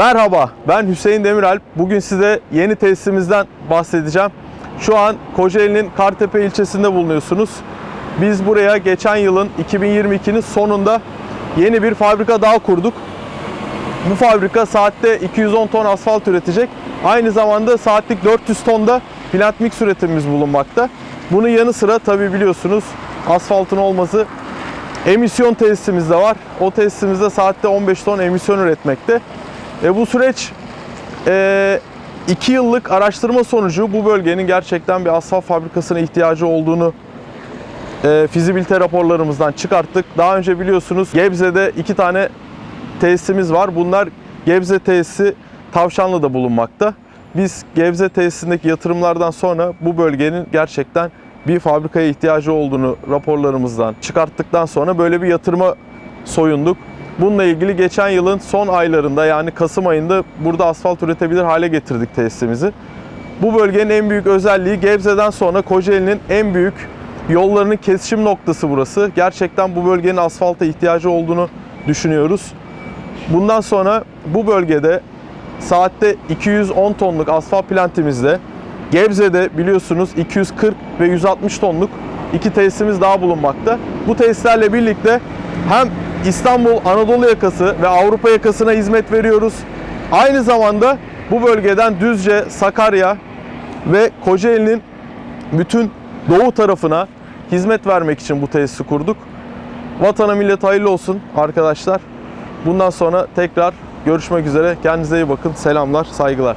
Merhaba, ben Hüseyin Demiralp. Bugün size yeni tesisimizden bahsedeceğim. Şu an Kocaeli'nin Kartepe ilçesinde bulunuyorsunuz. Biz buraya geçen yılın 2022'nin sonunda yeni bir fabrika daha kurduk. Bu fabrika saatte 210 ton asfalt üretecek. Aynı zamanda saatlik 400 ton da plant mix üretimimiz bulunmakta. Bunun yanı sıra tabi biliyorsunuz asfaltın olması emisyon tesisimiz de var. O tesisimizde saatte 15 ton emisyon üretmekte. E, bu süreç 2 yıllık araştırma sonucu bu bölgenin gerçekten bir asfalt fabrikasına ihtiyacı olduğunu e, fizibilite raporlarımızdan çıkarttık. Daha önce biliyorsunuz Gebze'de iki tane tesisimiz var. Bunlar Gebze tesisi Tavşanlı'da bulunmakta. Biz Gebze tesisindeki yatırımlardan sonra bu bölgenin gerçekten bir fabrikaya ihtiyacı olduğunu raporlarımızdan çıkarttıktan sonra böyle bir yatırıma soyunduk. Bununla ilgili geçen yılın son aylarında yani Kasım ayında burada asfalt üretebilir hale getirdik tesisimizi. Bu bölgenin en büyük özelliği Gebze'den sonra Kocaeli'nin en büyük yollarının kesişim noktası burası. Gerçekten bu bölgenin asfalta ihtiyacı olduğunu düşünüyoruz. Bundan sonra bu bölgede saatte 210 tonluk asfalt plantimizde Gebze'de biliyorsunuz 240 ve 160 tonluk iki tesisimiz daha bulunmakta. Bu tesislerle birlikte hem İstanbul Anadolu yakası ve Avrupa yakasına hizmet veriyoruz. Aynı zamanda bu bölgeden Düzce, Sakarya ve Kocaeli'nin bütün doğu tarafına hizmet vermek için bu tesisi kurduk. Vatana millet hayırlı olsun arkadaşlar. Bundan sonra tekrar görüşmek üzere. Kendinize iyi bakın. Selamlar, saygılar.